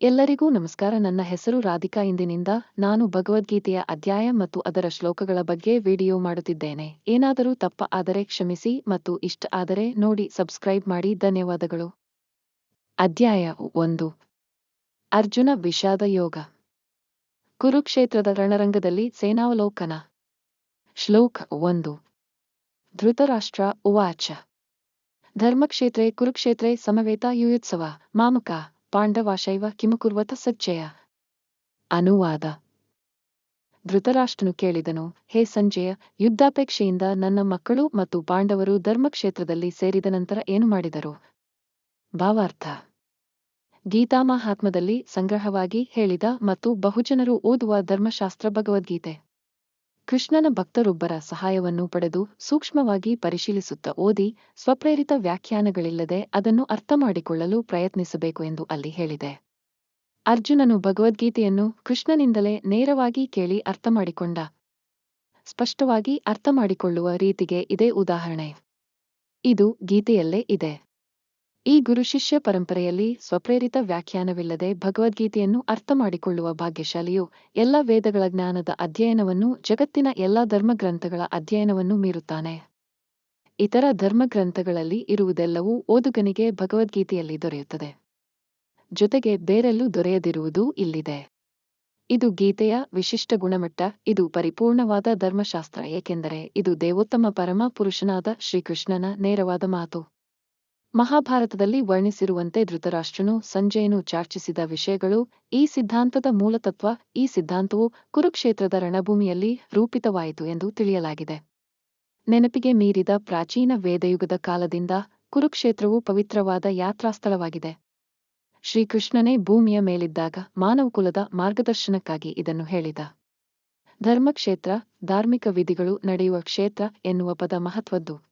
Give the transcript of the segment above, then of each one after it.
ಎಲ್ಲರಿಗೂ ನಮಸ್ಕಾರ. ನನ್ನ ಹೆಸರು ರಾಧಿಕಾ. ಇಂದಿನಿಂದ ನಾನು ಭಗವದ್ಗೀತೆಯ ಅಧ್ಯಾಯ ಮತ್ತು ಅದರ ಶ್ಲೋಕಗಳ ಬಗ್ಗೆ ವಿಡಿಯೋ ಮಾಡುತ್ತಿದ್ದೇನೆ. ಏನಾದರೂ ತಪ್ಪ ಆದರೆ ಕ್ಷಮಿಸಿ ಮತ್ತು ಇಷ್ಟ ಆದರೆ ನೋಡಿ ಸಬ್ಸ್ಕ್ರೈಬ್ ಮಾಡಿ. ಧನ್ಯವಾದಗಳು. ಅಧ್ಯಾಯ ಒಂದು. ಅರ್ಜುನ ವಿಷಾದ ಯೋಗ. ಕುರುಕ್ಷೇತ್ರದ ರಣರಂಗದಲ್ಲಿ ಸೇನಾವಲೋಕನ. ಶ್ಲೋಕ ಒಂದು. ಧೃತರಾಷ್ಟ್ರ ಉವಾಚ. ಧರ್ಮಕ್ಷೇತ್ರೇ ಕುರುಕ್ಷೇತ್ರೇ ಸಮವೇತ ಯುಯುತ್ಸವ. ಮಾಮಕ. ಪಾಂಡವಾಶೈವ ಕಿಮುಕುರ್ವತ ಸಜ್ಜಯ ಅನುವಾದ. ಧೃತರಾಷ್ಟ್ರನು ಕೇಳಿದನು, ಹೇ ಸಂಜಯ, ಯುದ್ಧಾಪೇಕ್ಷೆಯಿಂದ ನನ್ನ ಮಕ್ಕಳು ಮತ್ತು ಪಾಂಡವರು ಧರ್ಮಕ್ಷೇತ್ರದಲ್ಲಿ ಸೇರಿದ ನಂತರ ಏನು ಮಾಡಿದರು? ಭಾವಾರ್ಥ. ಗೀತಾಮಹಾತ್ಮದಲ್ಲಿ ಸಂಗ್ರಹವಾಗಿ ಹೇಳಿದ ಮತ್ತು ಬಹುಜನರು ಓದುವ ಧರ್ಮಶಾಸ್ತ್ರ ಭಗವದ್ಗೀತೆ. ಕೃಷ್ಣನ ಭಕ್ತರೊಬ್ಬರ ಸಹಾಯವನ್ನು ಪಡೆದು ಸೂಕ್ಷ್ಮವಾಗಿ ಪರಿಶೀಲಿಸುತ್ತಾ ಓದಿ ಸ್ವಪ್ರೇರಿತ ವ್ಯಾಖ್ಯಾನಗಳಿಲ್ಲದೆ ಅದನ್ನು ಅರ್ಥಮಾಡಿಕೊಳ್ಳಲು ಪ್ರಯತ್ನಿಸಬೇಕು ಎಂದು ಅಲ್ಲಿ ಹೇಳಿದೆ. ಅರ್ಜುನನು ಭಗವದ್ಗೀತೆಯನ್ನು ಕೃಷ್ಣನಿಂದಲೇ ನೇರವಾಗಿ ಕೇಳಿ ಅರ್ಥಮಾಡಿಕೊಂಡ ಸ್ಪಷ್ಟವಾಗಿ ಅರ್ಥಮಾಡಿಕೊಳ್ಳುವ ರೀತಿಗೆ ಇದೇ ಉದಾಹರಣೆ. ಇದು ಗೀತೆಯಲ್ಲೇ ಇದೆ. ಈ ಗುರುಶಿಷ್ಯ ಪರಂಪರೆಯಲ್ಲಿ ಸ್ವಪ್ರೇರಿತ ವ್ಯಾಖ್ಯಾನವಿಲ್ಲದೆ ಭಗವದ್ಗೀತೆಯನ್ನು ಅರ್ಥಮಾಡಿಕೊಳ್ಳುವ ಭಾಗ್ಯಶಾಲಿಯು ಎಲ್ಲ ವೇದಗಳ ಜ್ಞಾನದ ಅಧ್ಯಯನವನ್ನು, ಜಗತ್ತಿನ ಎಲ್ಲ ಧರ್ಮಗ್ರಂಥಗಳ ಅಧ್ಯಯನವನ್ನು ಮೀರುತ್ತಾನೆ. ಇತರ ಧರ್ಮಗ್ರಂಥಗಳಲ್ಲಿ ಇರುವುದೆಲ್ಲವೂ ಓದುಗನಿಗೆ ಭಗವದ್ಗೀತೆಯಲ್ಲಿ ದೊರೆಯುತ್ತದೆ. ಜೊತೆಗೆ ಬೇರೆಲ್ಲೂ ದೊರೆಯದಿರುವುದೂ ಇಲ್ಲಿದೆ. ಇದು ಗೀತೆಯ ವಿಶಿಷ್ಟ ಗುಣಮಟ್ಟ, ಇದು ಪರಿಪೂರ್ಣವಾದ ಧರ್ಮಶಾಸ್ತ್ರ, ಏಕೆಂದರೆ ಇದು ದೇವೋತ್ತಮ ಪರಮ ಪುರುಷನಾದ ಶ್ರೀಕೃಷ್ಣನ ನೇರವಾದ ಮಾತು. ಮಹಾಭಾರತದಲ್ಲಿ ವರ್ಣಿಸಿರುವಂತೆ ಧೃತರಾಷ್ಟ್ರನು ಸಂಜಯನು ಚರ್ಚಿಸಿದ ವಿಷಯಗಳು, ಈ ಸಿದ್ಧಾಂತದ ಮೂಲತತ್ವ, ಈ ಸಿದ್ಧಾಂತವು ಕುರುಕ್ಷೇತ್ರದ ರಣಭೂಮಿಯಲ್ಲಿ ರೂಪಿತವಾಯಿತು ಎಂದು ತಿಳಿಯಲಾಗಿದೆ. ನೆನಪಿಗೆ ಮೀರಿದ ಪ್ರಾಚೀನ ವೇದಯುಗದ ಕಾಲದಿಂದ ಕುರುಕ್ಷೇತ್ರವು ಪವಿತ್ರವಾದ ಯಾತ್ರಾಸ್ಥಳವಾಗಿದೆ. ಶ್ರೀಕೃಷ್ಣನೇ ಭೂಮಿಯ ಮೇಲಿದ್ದಾಗ ಮಾನವಕುಲದ ಮಾರ್ಗದರ್ಶನಕ್ಕಾಗಿ ಇದನ್ನು ಹೇಳಿದ. ಧರ್ಮಕ್ಷೇತ್ರ, ಧಾರ್ಮಿಕ ವಿಧಿಗಳು ನಡೆಯುವ ಕ್ಷೇತ್ರ ಎನ್ನುವ ಪದ ಮಹತ್ವದ್ದು.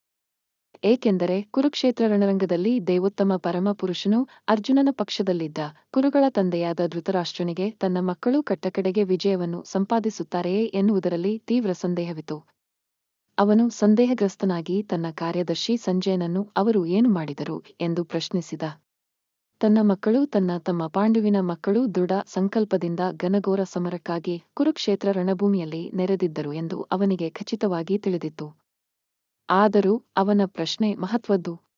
ಏಕೆಂದರೆ ಕುರುಕ್ಷೇತ್ರ ರಣರಂಗದಲ್ಲಿ ದೇವೋತ್ತಮ ಪರಮ ಪುರುಷನು ಅರ್ಜುನನ ಪಕ್ಷದಲ್ಲಿದ್ದ ಕುರುಗಳ ತಂದೆಯಾದ ಧೃತರಾಷ್ಟ್ರನಿಗೆ ತನ್ನ ಮಕ್ಕಳು ಕಟ್ಟಕಡೆಗೆ ವಿಜಯವನ್ನು ಸಂಪಾದಿಸುತ್ತಾರೆಯೇ ಎನ್ನುವುದರಲ್ಲಿ ತೀವ್ರ ಸಂದೇಹವಿತು ಅವನು ಸಂದೇಹಗ್ರಸ್ತನಾಗಿ ತನ್ನ ಕಾರ್ಯದರ್ಶಿ ಸಂಜಯನನ್ನು ಅವರು ಏನು ಮಾಡಿದರು ಎಂದು ಪ್ರಶ್ನಿಸಿದ. ತನ್ನ ಮಕ್ಕಳು ತನ್ನ ತಮ್ಮ ಪಾಂಡುವಿನ ಮಕ್ಕಳು ದೃಢ ಸಂಕಲ್ಪದಿಂದ ಘನಘೋರ ಸಮರಕ್ಕಾಗಿ ಕುರುಕ್ಷೇತ್ರ ರಣಭೂಮಿಯಲ್ಲಿ ನೆರೆದಿದ್ದರು ಎಂದು ಅವನಿಗೆ ಖಚಿತವಾಗಿ ತಿಳಿದಿತ್ತು. ಆದರೂ ಅವನ ಪ್ರಶ್ನೆ ಮಹತ್ವದ್ದು.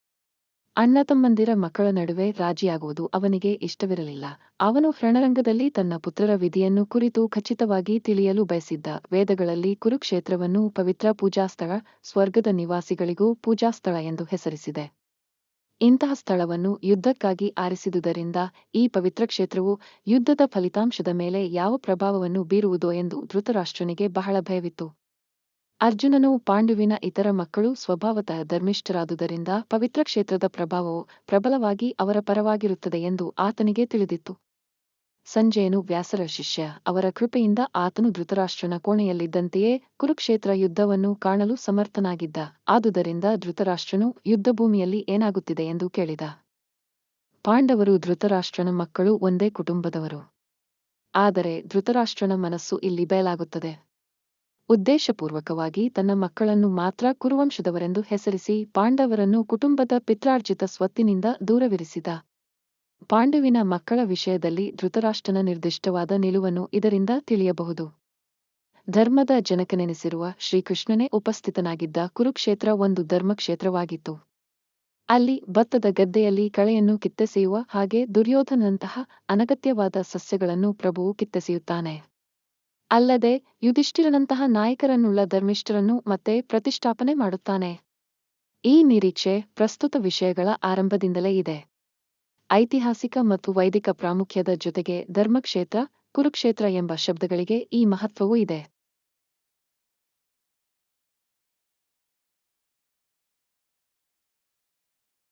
ಅಣ್ಣ ತಮ್ಮಂದಿರ ಮಕ್ಕಳ ನಡುವೆ ರಾಜಿಯಾಗುವುದು ಅವನಿಗೆ ಇಷ್ಟವಿರಲಿಲ್ಲ. ಅವನು ರಣರಂಗದಲ್ಲಿ ತನ್ನ ಪುತ್ರರ ವಿಧಿಯನ್ನು ಕುರಿತು ಖಚಿತವಾಗಿ ತಿಳಿಯಲು ಬಯಸಿದ್ದ. ವೇದಗಳಲ್ಲಿ ಕುರುಕ್ಷೇತ್ರವನ್ನು ಪವಿತ್ರ ಪೂಜಾಸ್ಥಳ, ಸ್ವರ್ಗದ ನಿವಾಸಿಗಳಿಗೂ ಪೂಜಾಸ್ಥಳ ಎಂದು ಹೆಸರಿಸಿದೆ. ಇಂತಹ ಸ್ಥಳವನ್ನು ಯುದ್ಧಕ್ಕಾಗಿ ಆರಿಸಿದುದರಿಂದ ಈ ಪವಿತ್ರ ಕ್ಷೇತ್ರವು ಯುದ್ಧದ ಫಲಿತಾಂಶದ ಮೇಲೆ ಯಾವ ಪ್ರಭಾವವನ್ನು ಬೀರುವುದೋ ಎಂದು ಧೃತರಾಷ್ಟ್ರನಿಗೆ ಬಹಳ ಭಯವಿತ್ತು. ಅರ್ಜುನನು ಪಾಂಡುವಿನ ಇತರ ಮಕ್ಕಳು ಸ್ವಭಾವತಃ ಧರ್ಮಿಷ್ಠರಾದುದರಿಂದ ಪವಿತ್ರ ಕ್ಷೇತ್ರದ ಪ್ರಭಾವವು ಪ್ರಬಲವಾಗಿ ಅವರ ಪರವಾಗಿರುತ್ತದೆ ಎಂದು ಆತನಿಗೆ ತಿಳಿದಿತ್ತು. ಸಂಜೆಯನು ವ್ಯಾಸರ ಶಿಷ್ಯ, ಅವರ ಕೃಪೆಯಿಂದ ಆತನು ಧೃತರಾಷ್ಟ್ರನ ಕೋಣೆಯಲ್ಲಿದ್ದಂತೆಯೇ ಕುರುಕ್ಷೇತ್ರ ಯುದ್ಧವನ್ನು ಕಾಣಲು ಸಮರ್ಥನಾಗಿದ್ದ, ಆದುದರಿಂದ ಧೃತರಾಷ್ಟ್ರನು ಯುದ್ಧಭೂಮಿಯಲ್ಲಿ ಏನಾಗುತ್ತಿದೆ ಎಂದು ಕೇಳಿದ. ಪಾಂಡವರು ಧೃತರಾಷ್ಟ್ರನ ಮಕ್ಕಳು ಒಂದೇ ಕುಟುಂಬದವರು. ಆದರೆ ಧೃತರಾಷ್ಟ್ರನ ಮನಸ್ಸು ಇಲ್ಲಿ ಬಯಲಾಗುತ್ತದೆ ಉದ್ದೇಶಪೂರ್ವಕವಾಗಿ ತನ್ನ ಮಕ್ಕಳನ್ನು ಮಾತ್ರ ಕುರುವಂಶದವರೆಂದು ಹೆಸರಿಸಿ ಪಾಂಡವರನ್ನು ಕುಟುಂಬದ ಪಿತ್ರಾರ್ಜಿತ ಸ್ವತ್ತಿನಿಂದ ದೂರವಿರಿಸಿದ. ಪಾಂಡುವಿನ ಮಕ್ಕಳ ವಿಷಯದಲ್ಲಿ ಧೃತರಾಷ್ಟ್ರನ ನಿರ್ದಿಷ್ಟವಾದ ನಿಲುವನ್ನು ಇದರಿಂದ ತಿಳಿಯಬಹುದು. ಧರ್ಮದ ಜನಕನೆನಿಸಿರುವ ಶ್ರೀಕೃಷ್ಣನೇ ಉಪಸ್ಥಿತನಾಗಿದ್ದ ಕುರುಕ್ಷೇತ್ರ ಒಂದು ಧರ್ಮಕ್ಷೇತ್ರವಾಗಿತ್ತು. ಅಲ್ಲಿ ಭತ್ತದ ಗದ್ದೆಯಲ್ಲಿ ಕಳೆಯನ್ನು ಕಿತ್ತೆಸೆಯುವ ಹಾಗೆ ದುರ್ಯೋಧನಂತಹ ಅನಗತ್ಯವಾದ ಸಸ್ಯಗಳನ್ನು ಪ್ರಭುವು ಕಿತ್ತೆಸೆಯುತ್ತಾನೆ. ಅಲ್ಲದೆ ಯುಧಿಷ್ಠಿರನಂತಹ ನಾಯಕರನ್ನುಳ್ಳ ಧರ್ಮಿಷ್ಠರನ್ನು ಮತ್ತೆ ಪ್ರತಿಷ್ಠಾಪನೆ ಮಾಡುತ್ತಾನೆ. ಈ ನಿರೀಕ್ಷೆ ಪ್ರಸ್ತುತ ವಿಷಯಗಳ ಆರಂಭದಿಂದಲೇ ಇದೆ. ಐತಿಹಾಸಿಕ ಮತ್ತು ವೈದಿಕ ಪ್ರಾಮುಖ್ಯದ ಜೊತೆಗೆ ಧರ್ಮಕ್ಷೇತ್ರ, ಕುರುಕ್ಷೇತ್ರ ಎಂಬ ಶಬ್ದಗಳಿಗೆ ಈ ಮಹತ್ವವೂ ಇದೆ.